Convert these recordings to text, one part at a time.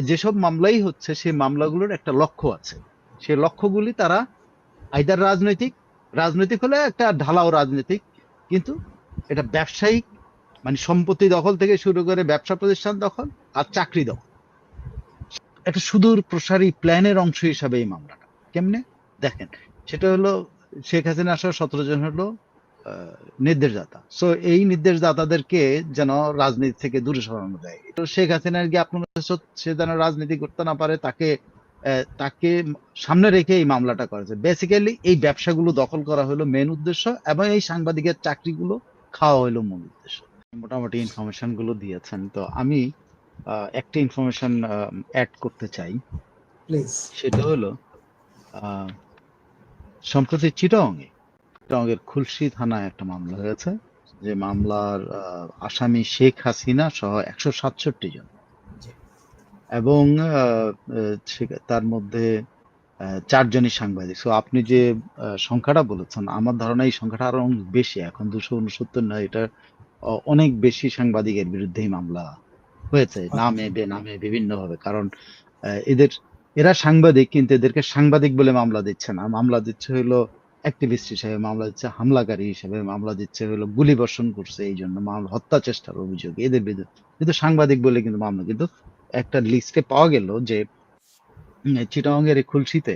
যেসব মামলাই হচ্ছে, সেই মামলাগুলোর একটা লক্ষ্য আছে। সেই লক্ষ্যগুলি তারা আইদার রাজনৈতিক রাজনৈতিক হলে একটা ঢালাও রাজনৈতিক, কিন্তু এটা ব্যবসায়িক মানে সম্পত্তি দখল থেকে শুরু করে ব্যবসা প্রতিষ্ঠান দখল আর চাকরি দখল। একটা সুদূর প্রসারী প্ল্যানের অংশ হিসাবে এই মামলাটা। কেমনে? দেখেন, সেটা হলো শেখ হাসিনা সহ সতেরো জন হলো নির্দেশদাতা। সো এই নির্দেশদাতাদেরকে যেন রাজনীতি থেকে দূরে সরানো যায়। তো শেখ হাসিনার গিয়ে আপনার সে যেন রাজনীতি করতে না পারে তাকে তাকে সামনে রেখে এই মামলাটা করেছে বেসিক্যালি এই ব্যবসাগুলো দখল করা হলো মেন উদ্দেশ্য এবং এই সাংবাদিকের চাকরিগুলো খাওয়া হলো মূল উদ্দেশ্য। মোটামুটি ইনফরমেশনগুলো দিয়েছেন। তো আমি একটা ইনফরমেশন অ্যাড করতে চাই। প্লিজ সেটা হলো আহ, সম্প্রতি চিটংয়ে চিটংয়ের খুলশি থানায় একটা মামলা হয়েছে। যে মামলার আসামি শেখ হাসিনা সহ একশো সাতষট্টি জন। এবং তার মধ্যে চারজনই সাংবাদিক। সো আপনি যে সংখ্যাটা বলেছেন আমার ধারণা এই সংখ্যাটা আরও অনেক বেশি। এখন দুশো উনসত্তর নয় এটা অনেক বেশি সাংবাদিকের বিরুদ্ধেই মামলা হয়েছে। নামে বেনামে বিভিন্ন ভাবে কারণ এদের এরা সাংবাদিক কিন্তু এদেরকে সাংবাদিক বলে মামলা দিচ্ছে না। মামলা দিচ্ছে হলো অ্যাক্টিভিস্ট হিসেবে মামলা দিচ্ছে, হামলাকারী হিসেবে মামলা দিচ্ছে, হলো গুলি বর্ষণ করছে, এই জন্য মামলা, হত্যা চেষ্টার অভিযোগ, এদের বিরুদ্ধে। কিন্তু সাংবাদিক বলে কিন্তু মামলা, কিন্তু একটা লিস্টে পাওয়া গেল যে চিটাঙ্গের এই খুলশিতে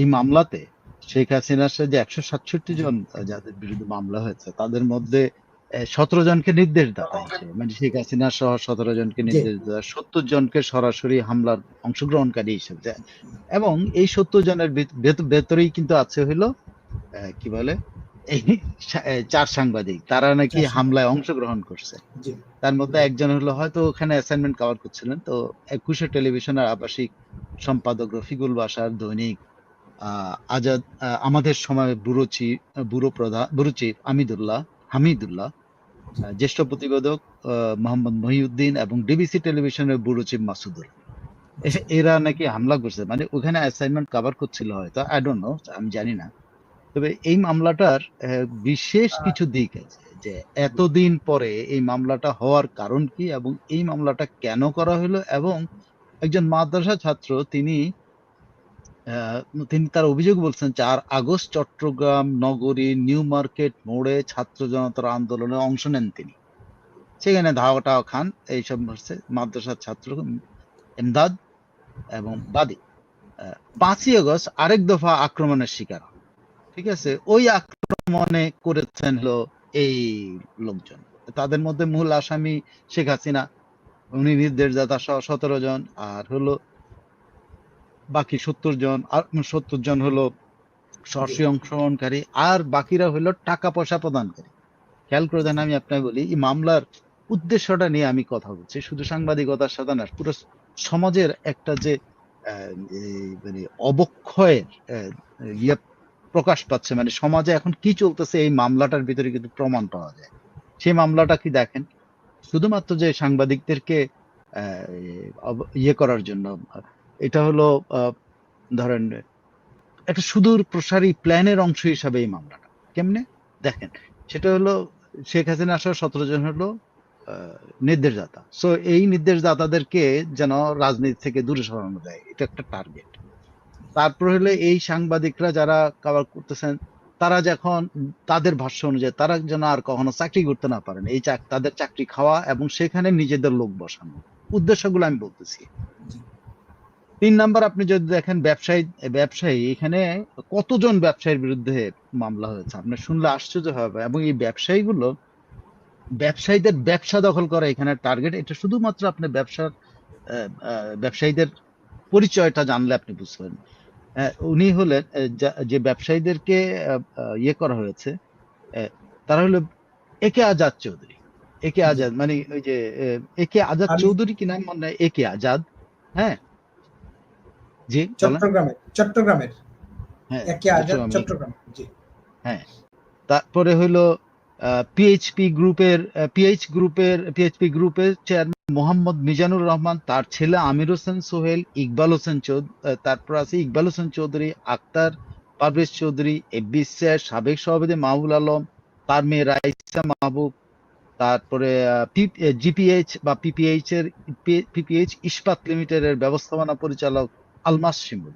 এই মামলাতে শেখ হাসিনার সাথে যে একশো সাতষট্টি জন যাদের বিরুদ্ধে মামলা হয়েছে, তাদের মধ্যে সতেরো জনকে নির্দেশদাতা হিসেবে মানে শেখ হাসিনা সহ সতেরো জনকে নির্দেশদাতা সত্তর জনকে সরাসরি হামলার অংশগ্রহণকারী হিসেবে যে- এবং এই সত্তর জনের ভেতরেই কিন্তু আছে হইল কি বলে এই চার সাংবাদিক। তারা নাকি হামলায় অংশগ্রহণ করছে। তার মধ্যে একজন হলো হয়তো ওখানে অ্যাসাইনমেন্ট কভার করছিলেন তো একুশে টেলিভিশনের আবাসিক সম্পাদক রফিকুল বাসার দৈনিক আহ, আজাদ আহ, আমাদের সময় ব্যুরো চিফ ব্যুরো প্রধান ব্যুরো চিফ আমিদুল্লাহ হামিদুল্লাহ জ্যেষ্ঠ প্রতিবেদক মোহাম্মদ মহিউদ্দিন এবং ডিবিসি টেলিভিশনের ব্যুরো চিফ মাসুদুল। এরা নাকি হামলা করছে মানে ওখানে অ্যাসাইনমেন্ট কভার করছিল হয়তো আই ডোন্ট নো আমি জানি না। তবে এই মামলাটার বিশেষ কিছু দিক আছে যে এতদিন পরে এই মামলাটা হওয়ার কারণ কি এবং এই মামলাটা কেন করা হলো এবং একজন মাদ্রাসা ছাত্র তিনি তিনি তার অভিযোগ বলছেন চার আগস্ট চট্টগ্রাম নগরী, নিউ মার্কেট মোড়ে ছাত্র জনতার আন্দোলনে অংশ নেন তিনি। সেখানে ধাওয়া খান, এইসব হচ্ছে মাদ্রাসার ছাত্র এমদাদ এবং বাদী। পাঁচই আগস্ট আরেক দফা আক্রমণের শিকার ঠিক আছে, ওই আক্রমণে করেছেন হলো এই লোকজন। তাদের মধ্যে মূল আসামি শেখ হাসিনা, উনি নির্দেশদাতা সহ সতেরো জন, আর হলো বাকি সত্তর জন, আর সত্তর জন হলো সরাসরি অংশগ্রহণকারী, আর বাকিরা হলো টাকা পয়সা প্রদানকারী। খেয়াল করে দেন, আমি আপনাকে বলি, এই মামলার উদ্দেশ্যটা নিয়ে আমি কথা বলছি। শুধু সাংবাদিকতার সাথে না, পুরো সমাজের একটা যে মানে অবক্ষয়ের ইয়ে প্রকাশ পাচ্ছে মানে সমাজে এখন কি চলতেছে, এই মামলাটার ভিতরে কিন্তু প্রমাণ পাওয়া যায়। সেই মামলাটা কি দেখেন? শুধুমাত্র যে সাংবাদিকদেরকে ইয়ে করার জন্য এটা হলো ধরেন, একটা সুদূর প্রসারী প্ল্যানের অংশ হিসাবে এই মামলাটা। কেমনে? দেখেন, সেটা হলো, শেখ হাসিনা সহ সতেরো জন হলো নির্দেশদাতা। সো এই নির্দেশদাতাদেরকে যেন রাজনীতি থেকে দূরে সরানো যায়, এটা একটা টার্গেট তারপর হলে, এই সাংবাদিকরা যারা কভার করতেছেন, তারা যখন তাদের ভাষ্য অনুযায়ী, তারা যেন আর কখনো চাকরি করতে না পারেন, এই তাদের চাকরি খাওয়া এবং সেখানে নিজেদের লোক বসানো। উদ্দেশ্যগুলো আমি বলতেছি। তিন নাম্বার আপনি যদি দেখেন ব্যবসায়ী ব্যবসায়ী এখানে কতজন ব্যবসায়ীর বিরুদ্ধে মামলা হয়েছে? আপনি শুনলে আশ্চর্য হবে। এবং এই ব্যবসায়ীগুলো ব্যবসায়ীদের ব্যবসা দখল করা এখানে টার্গেট এটা শুধুমাত্র আপনি ব্যবসার ব্যবসায়ীদের পরিচয়টা জানলে আপনি বুঝবেন। উনি হলেন যে ব্যবসায়ীদেরকে ইয়ে করা হয়েছে তারা হলো একে আজাদ চৌধুরী। একে আজাদ মানে ওই যে একে আজাদ চৌধুরী কি নাম? মনে হয় একে আজাদ। হ্যাঁ? জি চট্টগ্রামের চট্টগ্রামের হ্যাঁ চট্টগ্রামে। জি তারপরে হইল পিএইচপি গ্রুপের পিএইচ গ্রুপের পিএইচপি গ্রুপের চেয়ারম্যান মোহাম্মদ মিজানুর রহমান তার ছেলে আমির হোসেন সোহেল ইকবাল হোসেন চৌধুরী তারপর আছে ইকবাল হোসেন চৌধুরী আক্তার পারভেজ চৌধুরী এবিসি সাবেক সভাপতি মাহবুল আলম তার মেয়ে রাইসা মাহবুব তারপরে জিপিএইচ বা পিপিএইচ এর পিপিএইচ ইস্পাত লিমিটেডের ব্যবস্থাপনা পরিচালক আলমাস শিমুল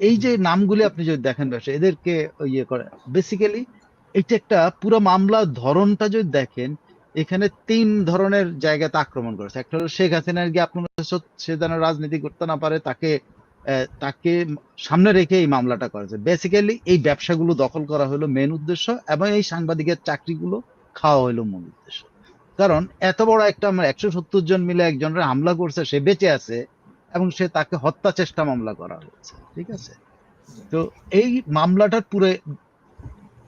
এই যে নামগুলি আপনি যদি দেখেন ব্যবসা, এদেরকে ইয়ে করে। বেসিক্যালি এটা একটা পুরো মামলার ধরনটা যদি দেখেন, এখানে তিন ধরনের জায়গাতে আক্রমণ করেছে। একটা হলো শেখ হাসিনার গিয়ে আপনার সে যেন রাজনীতি করতে না পারে, তাকে তাকে সামনে রেখে এই মামলাটা করেছে। বেসিক্যালি এই ব্যবসাগুলো দখল করা হলো মেন উদ্দেশ্য এবং এই সাংবাদিকের চাকরিগুলো খাওয়া হলো মূল উদ্দেশ্য। কারণ এত বড় একটা আমরা একশো সত্তর জন মিলে একজনের হামলা করছে, সে বেঁচে আছে এবং সে তাকে হত্যা চেষ্টা মামলা করা হয়েছে, ঠিক আছে? তো এই মামলাটার পুরো,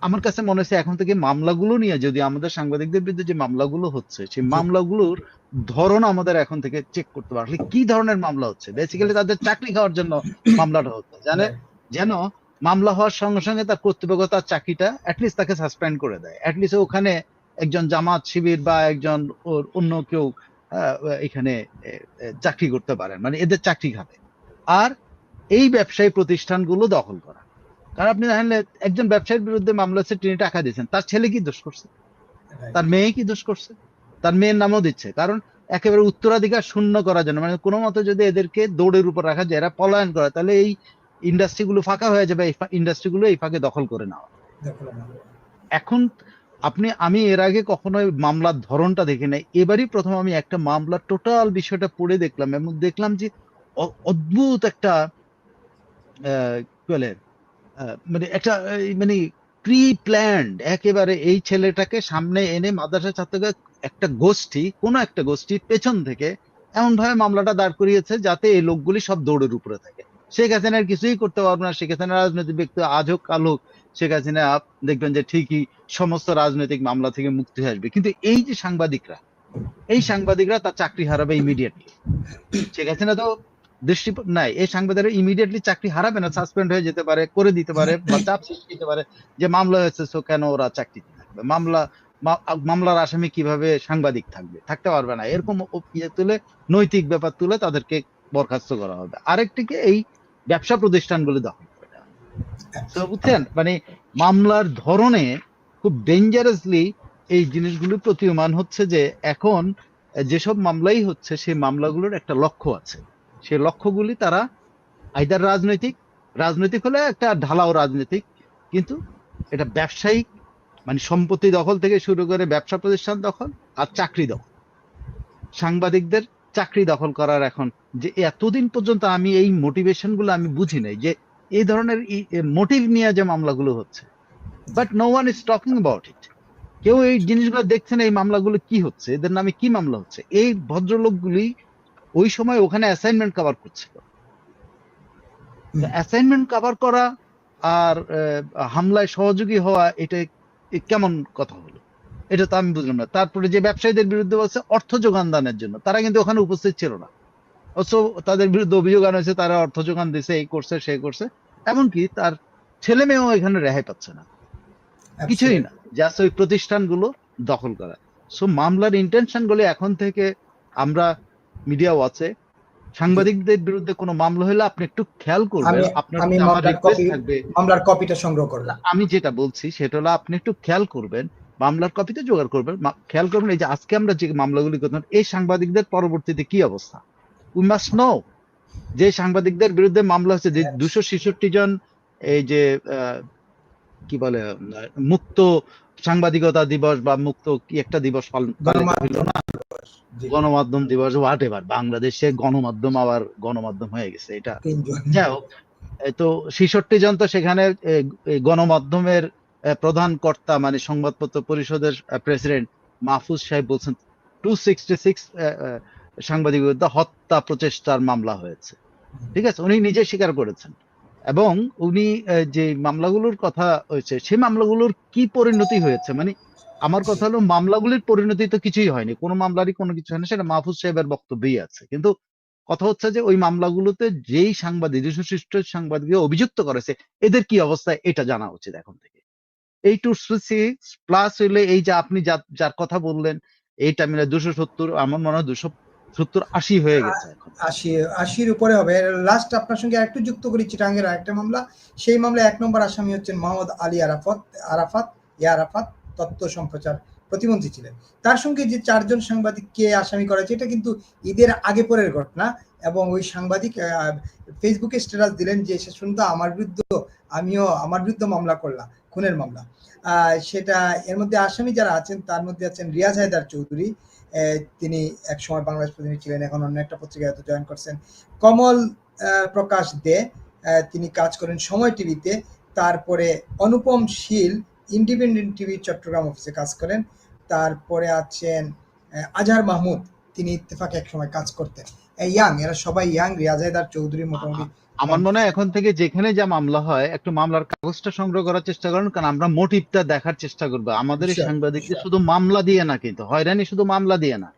আমার কাছে মনে হচ্ছে এখন থেকে মামলাগুলো নিয়ে যদি আমাদের সাংবাদিকদের বিরুদ্ধে যে মামলাগুলো হচ্ছে, সেই মামলাগুলোর ধরন আমাদের এখন থেকে চেক করতে পারে আসলে কি ধরনের মামলা হচ্ছে? বেসিক্যালি তাদের চাকরি খাওয়ার জন্য মামলাটা হচ্ছে, জানে? যেন মামলা হওয়ার সঙ্গে সঙ্গে তার কর্তৃপক্ষ তার চাকরিটা অ্যাটলিস্ট তাকে সাসপেন্ড করে দেয়। অ্যাটলিস্ট ওখানে একজন জামাত শিবির বা একজন অন্য কেউ এখানে চাকরি করতে পারেন। মানে এদের চাকরি খাবে আর এই ব্যবসায়ী প্রতিষ্ঠানগুলো দখল করা। কারণ আপনি দেখেন একজন ব্যবসায়ীর বিরুদ্ধে মামলা হচ্ছে তিনি টাকা দিয়েছেন। তার ছেলে কি দোষ করছে? তার মেয়ে কি দোষ করছে? তার মেয়ের নামও দিচ্ছে। কারণ একেবারে উত্তরাধিকার শূন্য করার জন্য। মানে কোনো মতে যদি এদেরকে দৌড়ের উপর রাখা যায় এরা পলায়ন করে তাহলে এই ইন্ডাস্ট্রিগুলো ফাঁকা হয়ে যাবে এই ইন্ডাস্ট্রিগুলো এই ফাঁকে দখল করে নেওয়া। এখন আপনি, আমি এর আগে কখনো মামলার ধরনটা দেখি নাই। এবারই প্রথম আমি একটা মামলার টোটাল বিষয়টা পড়ে দেখলাম এবং দেখলাম যে অদ্ভুত একটা বলে মানে একটা মানে প্রি প্ল্যান্ড একেবারে এই ছেলেটাকে সামনে এনে মাদ্রাসা ছাত্রকে একটা গোষ্ঠী, কোনো একটা গোষ্ঠী পেছন থেকে এমন ভাবে মামলাটা দাঁড় করিয়েছে যাতে এই লোকগুলি সব দৌড়ের উপরে থাকে। শেখ হাসিনার কিছুই করতে পারবে না। শেখ হাসিনা রাজনৈতিক ব্যক্তি আজ হোক, কাল হোক, শেখ হাসিনা দেখবেন যে ঠিকই সমস্ত রাজনৈতিক মামলা থেকে মুক্তি আসবে। কিন্তু এই যে সাংবাদিকরা, এই সাংবাদিকরা তার চাকরি হারাবে ইমিডিয়েটলি শেখ হাসিনা তো দৃষ্টি নাই, এই সাংবাদিকরা ইমিডিয়েটলি চাকরি হারাবে না সাসপেন্ড হয়ে যেতে পারে, করে দিতে পারে বা চাপ সৃষ্টি দিতে পারে যে মামলা হয়েছে সো কেন ওরা চাকরিতে থাকবে? মামলা মামলার আসামি কীভাবে সাংবাদিক থাকবে? থাকতে পারবে না। এরকম ইয়ে তুলে, নৈতিক ব্যাপার তুলে তাদেরকে বরখাস্ত করা হবে। আরেকটিকে এই ব্যবসা প্রতিষ্ঠান প্রতিষ্ঠানগুলি দখল করে তো বুঝছেন? মানে মামলার ধরনে খুব ডেঞ্জারাসলি এই জিনিসগুলো প্রতীয়মান হচ্ছে যে এখন যেসব মামলাই হচ্ছে, সেই মামলাগুলোর একটা লক্ষ্য আছে। সেই লক্ষ্যগুলি তারা আইদার রাজনৈতিক রাজনৈতিক হলে একটা ঢালাও রাজনৈতিক, কিন্তু এটা ব্যবসায়িক মানে সম্পত্তি দখল থেকে শুরু করে ব্যবসা প্রতিষ্ঠান দখল আর চাকরি দখল। সাংবাদিকদের চাকরি দখল করার এখন যে এতদিন পর্যন্ত আমি এই মোটিভেশনগুলো আমি বুঝি নাই যে এই ধরনের মোটিভ নিয়ে যে মামলাগুলো হচ্ছে। But no one is talking about it কেউ এই জিনিসগুলো দেখছে না এই মামলাগুলো কি হচ্ছে এদের নামে কি মামলা হচ্ছে? এই ভদ্রলোকগুলি ওই সময় ওখানে অ্যাসাইনমেন্ট কভার করছিল। অ্যাসাইনমেন্ট কভার করা আর হামলায় সহযোগী হওয়া এটা কেমন কথা? এটা তো আমি বুঝলাম না। তারপরে যে ব্যবসায়ীদের বিরুদ্ধে বলছে অর্থ যোগান দানের জন্য তারা কিন্তু ওখানে উপস্থিত ছিল না। অথচ তাদের বিরুদ্ধে অভিযোগ আনা হয়েছে তারা অর্থ যোগান দিছে এই করছে সেই করছে। এমনকি তার ছেলে মেয়েও এখানে রেহাই পাচ্ছে না। কিছুই না জাস্ট ওই প্রতিষ্ঠানগুলো দখল করা। সো মামলার ইন্টেনশনগুলো এখন থেকে আমরা মিডিয়া ওয়াচে সাংবাদিকদের বিরুদ্ধে কোনো মামলা হলে আপনি একটু খেয়াল করবেন। আপনার আমার রিকোয়েস্ট থাকবে। মামলার কপিটা সংগ্রহ করলাম। আমি যেটা বলছি সেটা হলো আপনি একটু খেয়াল করবেন মামলার কপিতে জোগাড় করবেন। খেয়াল করবেন এই যে আজকে আমরা যে মামলাগুলি করতাম এই সাংবাদিকদের পরবর্তীতে কি অবস্থা? উই মাস্ট নো যে সাংবাদিকদের বিরুদ্ধে মামলা হচ্ছে যে দুশো ছেষট্টি জন এই যে কি বলে মুক্ত সাংবাদিকতা দিবস বা মুক্ত কি একটা দিবস পালন গণমাধ্যম দিবস। হোয়াট এভার বাংলাদেশে গণমাধ্যম আবার গণমাধ্যম হয়ে গেছে এটা। যাই হোক এই তো ছেষট্টি জন তো সেখানে গণমাধ্যমের প্রধান কর্তা মানে সংবাদপত্র পরিষদের প্রেসিডেন্ট মাহফুজ সাহেব বলছেন টু সিক্সটি সিক্স সাংবাদিক বিরুদ্ধে হত্যা প্রচেষ্টার মামলা হয়েছে। ঠিক আছে? উনি নিজে স্বীকার করেছেন। এবং উনি যে মামলাগুলোর কথা হয়েছে সেই মামলাগুলোর কি পরিণতি হয়েছে? মানে আমার কথা হলো, মামলাগুলির পরিণতি তো কিছুই হয়নি। কোনো মামলারই কোনো কিছু হয়নি, সেটা মাহফুজ সাহেবের বক্তব্যই আছে। কিন্তু কথা হচ্ছে যে, ওই মামলাগুলোতে যেই সাংবাদিক দুশিষ্ট সাংবাদিককে অভিযুক্ত করেছে, এদের কি অবস্থা? এটা জানা উচিত এখন থেকে। এই টু সিক্স প্লাস হইলে এই যে আপনি যার কথা বললেন এইটা মিলে দুশো সত্তর আমার মনে হয় দুশো সত্তর আশি হয়ে গেছে আশি আশির উপরে হবে। লাস্ট আপনার সঙ্গে একটু যুক্ত করি চিটাঙ্গের আরেকটা মামলা। সেই মামলায় এক নম্বর আসামি হচ্ছেন মোহাম্মদ আলী আরাফাত আরাফাত ইয়া আরাফাত তথ্য সম্প্রচার। প্রতিমন্ত্রী ছিলেন। তার সঙ্গে যে চারজন সাংবাদিককে আসামি করা হয়েছে এটা কিন্তু ঈদের আগে পরের ঘটনা এবং ওই সাংবাদিক ফেসবুকে স্ট্যাটাস দিলেন যে শেষ পর্যন্ত আমার বিরুদ্ধে, আমিও আমার বিরুদ্ধে মামলা করলাম, খুনের মামলা। সেটা এর মধ্যে আসামি যারা আছেন, তার মধ্যে আছেন রিয়াজ হায়দার চৌধুরী। তিনি এক সময় বাংলাদেশ প্রতিনিধি ছিলেন, এখন অন্য একটা পত্রিকায় জয়েন করছেন। কমল প্রকাশ দে তিনি কাজ করেন সময় টিভিতে। তারপরে অনুপম শীল ইন্ডিপেন্ডেন্ট টিভি চট্টগ্রাম অফিসে কাজ করেন। তারপরে আছেন আজহার মাহমুদ। তিনি ইত্তেফাকে এক সময় কাজ করতেন। ইয়াং এরা সবাই ইয়াং রিয়াজ হায়দার চৌধুরী মোটামুটি আমার মনে হয় এখন থেকে যেখানে যা মামলা হয় একটু মামলার কাগজটা সংগ্রহ করার চেষ্টা করেন কারণ আমরা মোটিভটা দেখার চেষ্টা করব। আমাদের সাংবাদিকদের শুধু মামলা দিয়ে না কিন্তু হয়রানি শুধু মামলা দিয়ে না।